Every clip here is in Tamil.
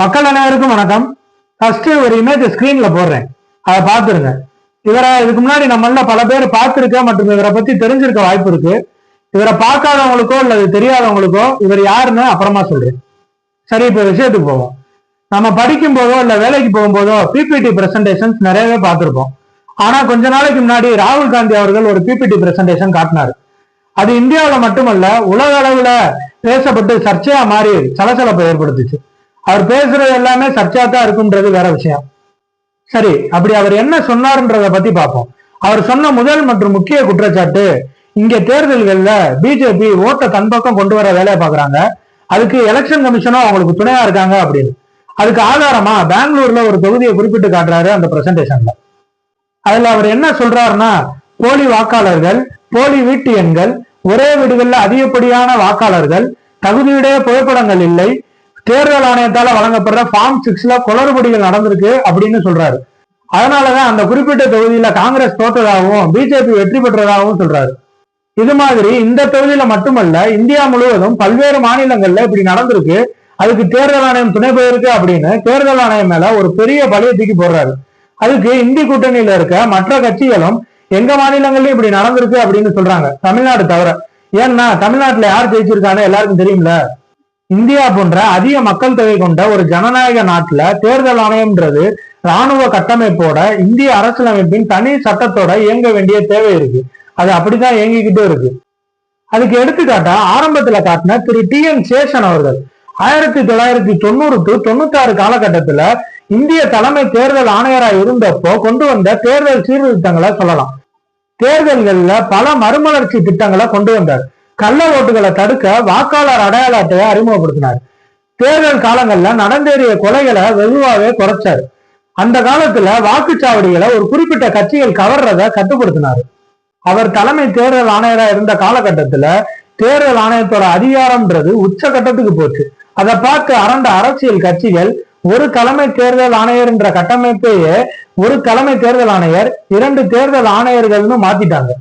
மக்கள் அனைவருக்கும் வணக்கம். ஃபர்ஸ்ட் ஒரு இமேஜ் ஸ்கிரீன்ல போடுறேன். அதை பார்த்துருங்க. இவரை இதுக்கு முன்னாடி நம்மள பல பேர் பார்த்திருக்க மற்றும் இவரை பத்தி தெரிஞ்சிருக்க வாய்ப்பு இருக்கு. இவரை பார்க்காதவங்களுக்கோ அல்லது தெரியாதவங்களுக்கோ இவர் யாருன்னு அப்புறமா சொல்றேன். சரி இப்ப விஷயத்துக்கு போவோம். நம்ம படிக்கும் போதோ இல்ல வேலைக்கு போகும்போதோ பிபிடி பிரசன்டேஷன்ஸ் நிறையவே பார்த்திருப்போம். ஆனா கொஞ்ச நாளைக்கு முன்னாடி ராகுல் காந்தி அவர்கள் ஒரு பிபிடி பிரசன்டேஷன் காட்டினாரு. அது இந்தியாவுல மட்டுமல்ல உலக அளவுல பேசப்பட்டு சர்ச்சையா மாறி சலசலப்பை ஏற்படுத்துச்சு. அவர் பேசுறது எல்லாமே சர்ச்சா தான் இருக்குன்றது வேற விஷயம். சரி அப்படி அவர் என்ன சொன்னார்ன்றத பத்தி பார்ப்போம். அவர் சொன்ன முதல் மற்றும் முக்கிய குற்றச்சாட்டு இங்க தேர்தல்கள்ல பிஜேபி ஓட்டை தன் பக்கம் கொண்டு வர வேலையை பாக்குறாங்க அதுக்கு எலெக்ஷன் கமிஷனும் அவங்களுக்கு துணையா இருக்காங்க அப்படின்னு. அதுக்கு ஆதாரமா பெங்களூர்ல ஒரு தொகுதியை குறிப்பிட்டு காட்டுறாரு அந்த பிரசன்டேஷன்ல அதுல அவர் என்ன சொல்றாருன்னா போலி வாக்காளர்கள் போலி வீட்டு எண்கள் ஒரே வீடுகள்ல அதிகப்படியான வாக்காளர்கள் தகுதியுடைய புகைப்படங்கள் இல்லை தேர்தல் ஆணையத்தால வழங்கப்படுற ஃபார்ம் சிக்ஸ்ல குளறுபடிகள் நடந்திருக்கு அப்படின்னு சொல்றாரு. அதனாலதான் அந்த குறிப்பிட்ட தொகுதியில காங்கிரஸ் தோற்றதாகவும் பிஜேபி வெற்றி பெற்றதாகவும் சொல்றாரு. இது மாதிரி இந்த தொகுதியில மட்டுமல்ல இந்தியா முழுவதும் பல்வேறு மாநிலங்கள்ல இப்படி நடந்திருக்கு. அதுக்கு தேர்தல் ஆணையம் துணை போயிருக்கு அப்படின்னு தேர்தல் ஆணையம் மேல ஒரு பெரிய பழைய தூக்கி போடுறாரு. அதுக்கு இந்தி கூட்டணியில இருக்க மற்ற கட்சிகளும் எங்க மாநிலங்கள்லயும் இப்படி நடந்திருக்கு அப்படின்னு சொல்றாங்க. தமிழ்நாடு தவிர. ஏன்னா தமிழ்நாட்டுல யார் ஜெயிச்சிருக்கான்னு எல்லாருக்கும் தெரியும்ல? இந்தியா போன்ற அதிக மக்கள் தொகை கொண்ட ஒரு ஜனநாயக நாட்டுல தேர்தல் ஆணையம்ன்றது ராணுவ கட்டமைப்போட இந்திய அரசியலமைப்பின் தனி சட்டத்தோட இயங்க வேண்டிய தேவை இருக்கு. அது அப்படிதான் இயங்கிக்கிட்டே இருக்கு. அதுக்கு எடுத்துக்காட்டா ஆரம்பத்துல காட்டின திரு டி என் சேஷன் அவர்கள். ஆயிரத்தி தொள்ளாயிரத்தி தொண்ணூறு டு தொண்ணூத்தி ஆறு காலகட்டத்துல இந்திய தலைமை தேர்தல் ஆணையராக இருந்தப்போ கொண்டு வந்த தேர்தல் சீர்திருத்தங்களை சொல்லலாம். தேர்தல்கள்ல பல மறுமலர்ச்சி திட்டங்களை கொண்டு வந்தார். கள்ள ஓட்டுகளை தடுக்க வாக்காளர் அடையாள அட்டையை அறிமுகப்படுத்தினார். தேர்தல் காலங்கள்ல நடந்தேறிய கொலைகளை வெகுவாகவே குறைச்சார். அந்த காலத்துல வாக்குச்சாவடிகளை ஒரு குறிப்பிட்ட கட்சிகள் கவர்றத கட்டுப்படுத்தினார். அவர் தலைமை தேர்தல் ஆணையரா இருந்த காலகட்டத்துல தேர்தல் ஆணையத்தோட அதிகாரம்ன்றது உச்சகட்டத்துக்கு போச்சு. அதை பார்த்து அரண்ட அரசியல் கட்சிகள் ஒரு தலைமை தேர்தல் ஆணையர் என்ற கட்டமைப்பையே ஒரு தலைமை தேர்தல் ஆணையர் இரண்டு தேர்தல் ஆணையர்கள்னு மாத்திட்டாங்க.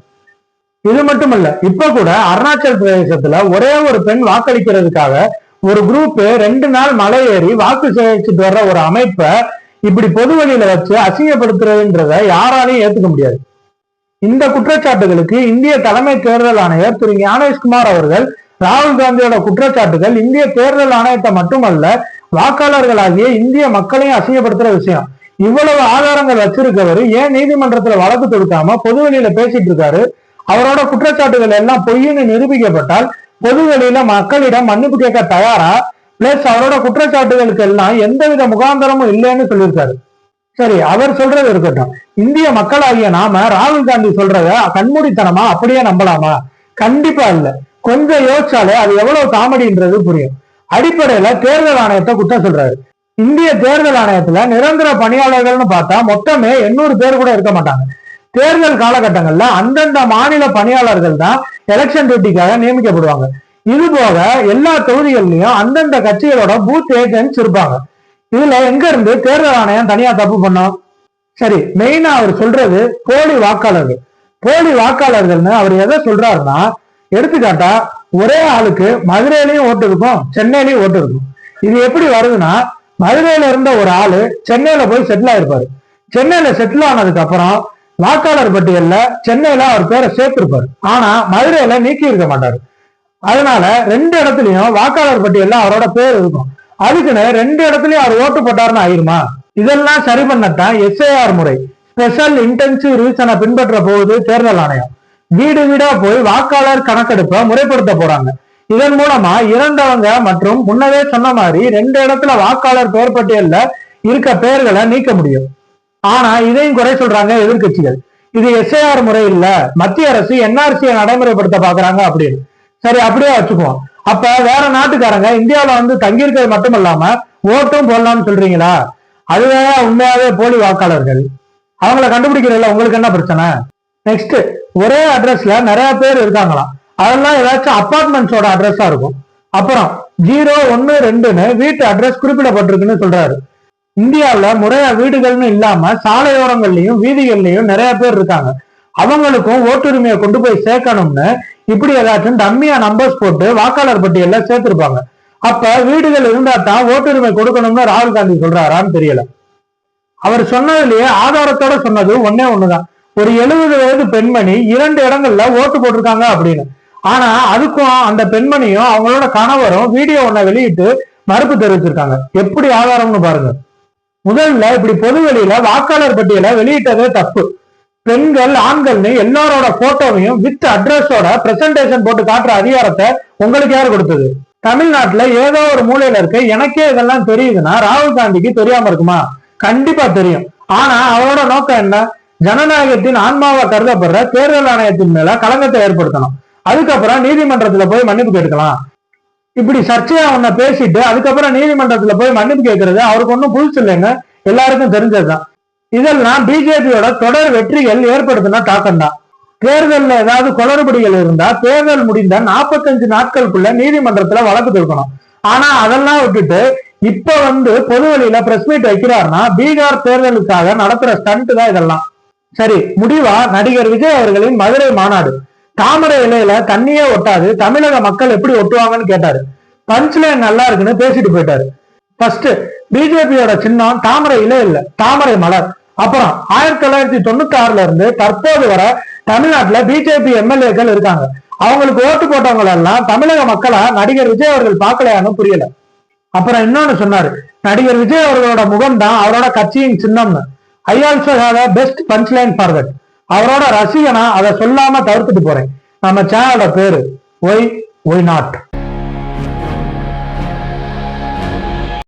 இது மட்டுமல்ல இப்ப கூட அருணாச்சல் பிரதேசத்துல ஒரே ஒரு பெண் வாக்களிக்கிறதுக்காக ஒரு குரூப் ரெண்டு நாள் மலை ஏறி வாக்கு சேகரிச்சுட்டு வர்ற ஒரு அமைப்பை இப்படி பொது வழியில வச்சு அசிங்கப்படுத்துறதுன்றத யாராலையும் ஏத்துக்க முடியாது. இந்த குற்றச்சாட்டுகளுக்கு இந்திய தலைமை தேர்தல் ஆணையர் திரு ஞானேஷ்குமார் அவர்கள் ராகுல் காந்தியோட குற்றச்சாட்டுகள் இந்திய தேர்தல் ஆணையத்தை மட்டுமல்ல வாக்காளர்களாகிய இந்திய மக்களையும் அசிங்கப்படுத்துற விஷயம். இவ்வளவு ஆதாரங்கள் வச்சிருக்கவர் ஏன் நீதிமன்றத்துல வழக்கு தொடுக்காம பொதுவெளியில பேசிட்டு இருக்காரு? அவரோட குற்றச்சாட்டுகள் எல்லாம் பொய்ன்னு நிரூபிக்கப்பட்டால் பொதுவெளியில மக்களிடம் மன்னிப்பு கேட்க தயாரா? பிளஸ் அவரோட குற்றச்சாட்டுகளுக்கு எல்லாம் எந்தவித முகாந்தரமும் இல்லைன்னு சொல்லியிருக்காரு. சரி அவர் சொல்றது இருக்கட்டும். இந்திய மக்களாகிய நாம ராகுல் காந்தி சொல்றத கண்மூடித்தனமா அப்படியே நம்பலாமா? கண்டிப்பா இல்ல. கொஞ்சம் யோசிச்சாலே அது எவ்வளவு காமெடின்றது புரியும். அடிப்படையில தேர்தல் ஆணையத்தை குற்றம் சொல்றாரு. இந்திய தேர்தல் ஆணையத்துல நிரந்தர பணியாளர்கள்னு பார்த்தா மொத்தமே எண்ணூறு பேர் கூட இருக்க மாட்டாங்க. தேர்தல் காலகட்டங்கள்ல அந்தந்த மாநில பணியாளர்கள் தான் எலெக்ஷன் டியூட்டிக்காக நியமிக்கப்படுவாங்க. இது போக எல்லா தொகுதிகள்லயும் அந்தந்த கட்சிகளோட பூத் ஏஜென்ட்ஸ் இருப்பாங்க. இதுல எங்க இருந்து தேர்தல் ஆணையம் தனியா தப்பு பண்ணோம்? சரி மெயினா அவர் சொல்றது போலி வாக்காளர்கள். போலி வாக்காளர்கள்னு அவர் எதை சொல்றாருன்னா எடுத்துக்காட்டா ஒரே ஆளுக்கு மதுரையிலயும் ஓட்டு இருக்கும் சென்னையிலயும் ஓட்டு இருக்கும். இது எப்படி வருதுன்னா மதுரையில இருந்த ஒரு ஆளு சென்னையில போய் செட்டில் ஆயிருப்பாரு. சென்னையில செட்டில் ஆனதுக்கு அப்புறம் வாக்காளர் பட்டியல்ல சென்னையில அவர் பேரை சேர்த்திருப்பாரு. ஆனா மதுரையில நீக்கி இருக்க மாட்டாரு. அதனால ரெண்டு இடத்துலயும் வாக்காளர் பட்டியல்ல அவரோட பேர் இருக்கும். அதுக்குன்னு ரெண்டு இடத்துலயும் அவர் ஓட்டு போட்டாருன்னு ஆயிருமா? இதெல்லாம் சரி பண்ணத்தான் எஸ்ஏஆர் முறை. ஸ்பெஷல் இன்டென்சிவ் ரிவிஷனை பின்பற்ற போகுது தேர்தல் ஆணையம். வீடு வீடா போய் வாக்காளர் கணக்கெடுப்பை முறைப்படுத்த போறாங்க. இதன் மூலமா இறந்தவங்க மற்றும் முன்னவே சொன்ன மாதிரி ரெண்டு இடத்துல வாக்காளர் பெயர் பட்டியல்ல இருக்க பெயர்களை நீக்க முடியும். ஆனா இதையும் குறை சொல்றாங்க எதிர்க்கட்சிகள். இது எஸ்ஐஆர் முறை இல்ல மத்திய அரசு என்ஆர்சியை நடைமுறைப்படுத்த பாக்குறாங்க அப்படின்னு. சரி அப்படியே வச்சுக்குவோம். அப்ப வேற நாட்டுக்காரங்க இந்தியாவில வந்து தங்கியிருக்கிறது மட்டும் இல்லாம ஓட்டும் போடலாம்னு சொல்றீங்களா? அதுவே உண்மையாவே போலி வாக்காளர்கள். அவங்கள கண்டுபிடிக்கிறதுல உங்களுக்கு என்ன பிரச்சனை? நெக்ஸ்ட் ஒரே அட்ரஸ்ல நிறைய பேர் இருக்காங்களாம். அதெல்லாம் ஏதாச்சும் அப்பார்ட்மெண்ட்ஸோட அட்ரஸா இருக்கும். அப்புறம் ஜீரோ ஒன்னு ரெண்டுன்னு வீட்டு அட்ரஸ் குறிப்பிடப்பட்டிருக்குன்னு சொல்றாரு. இந்தியாவுல முறையா வீடுகள்னு இல்லாம சாலையோரங்கள்லயும் வீதிகள்லயும் நிறைய பேர் இருக்காங்க. அவங்களுக்கும் ஓட்டுரிமையை கொண்டு போய் சேர்க்கணும்னு இப்படி ஏதாச்சும் டம்மியா நம்பர்ஸ் போட்டு வாக்காளர் பட்டியல்ல சேர்த்திருப்பாங்க. அப்ப வீடுகள் இருந்தா தான் ஓட்டுரிமை கொடுக்கணும்னு ராகுல் காந்தி சொல்றாரான்னு தெரியல. அவர் சொன்னதுலயே ஆதாரத்தோட சொன்னது ஒன்னே ஒண்ணுதான். ஒரு எழுபது வயது பெண்மணி இரண்டு இடங்கள்ல ஓட்டு போட்டிருக்காங்க அப்படின்னு. ஆனா அதுக்கும் அந்த பெண்மணியும் அவங்களோட கணவரும் வீடியோ ஒன்ன வெளியிட்டு மறுப்பு தெரிவிச்சிருக்காங்க. எப்படி ஆதாரம்னு பாருங்க. முதல்ல இப்படி பொது வெளியில வாக்காளர் பட்டியலை வெளியிட்டதே தப்பு. பெண்கள் ஆண்கள்னு எல்லாரோட போட்டோவையும் வித் அட்ரஸோட பிரசன்டேஷன் போட்டு காட்டுற அதிகாரத்தை உங்களுக்கு யார் கொடுத்தது? தமிழ்நாட்டுல ஏதோ ஒரு மூலையில இருக்க. எனக்கே இதெல்லாம் தெரியுதுன்னா ராகுல் காந்திக்கு தெரியாம இருக்குமா? கண்டிப்பா தெரியும். ஆனா அவரோட நோக்கம் என்ன? ஜனநாயகத்தின் ஆன்மாவை கருதப்படுற தேர்தல் ஆணையத்தின் மேல களங்கத்தை ஏற்படுத்தணும். அதுக்கப்புறம் நீதிமன்றத்துல போய் மன்னிப்பு கேட்கலாம். இப்படி சர்ச்சையா உன்ன பேசிட்டு அதுக்கப்புறம் நீதிமன்றத்துல போய் மன்னிப்பு கேட்கறது அவருக்கு ஒன்றும் புதுசு இல்லைன்னு எல்லாருக்கும் தெரிஞ்சதுதான். இதெல்லாம் பிஜேபியோட தொடர் வெற்றிகள் ஏற்படுத்தின தாக்கம் தான் தேர்தல்ல ஏதாவது குளறுபடிகள் இருந்தா தேர்தல் முடிந்த நாற்பத்தஞ்சு நாட்களுக்குள்ள நீதிமன்றத்துல வழக்கு தொடுக்கணும். ஆனா அதெல்லாம் விட்டுட்டு இப்ப வந்து பொது வழியில பிரஸ் மீட் வைக்கிறாருன்னா பீகார் தேர்தலுக்காக நடத்துற ஸ்டண்ட் தான் இதெல்லாம். சரி முடிவா? நடிகர் விஜய் அவர்களின் மதுரை மாநாடு. தாமரை இலையில தண்ணியே ஒட்டாது. தமிழக மக்கள் எப்படி ஒட்டுவாங்கன்னு கேட்டாரு. பஞ்ச்லைன் நல்லா இருக்குன்னு பேசிட்டு போயிட்டாரு. ஃபர்ஸ்ட் பிஜேபியோட சின்னம் தாமரை இலை இல்ல. தாமரை மலர். அப்புறம் ஆயிரத்தி தொள்ளாயிரத்தி தொண்ணூத்தி ஆறுல இருந்து தற்போது வரை தமிழ்நாட்டுல பிஜேபி எம்எல்ஏக்கள் இருக்காங்க. அவங்களுக்கு ஓட்டு போட்டவங்க எல்லாம் தமிழக மக்களா நடிகர் விஜய் அவர்கள் பார்க்கலையான்னு புரியல. அப்புறம் இன்னொன்னு சொன்னாரு. நடிகர் விஜய் அவர்களோட முகம் தான் அவரோட கட்சியின் சின்னம்னு. I also have best punch line for that அவரோட ரசிகனா அதை சொல்லாம தவிர்த்துட்டு போறேன். நம்ம சேனலோட பேரு ஒய் ஒய் நாட்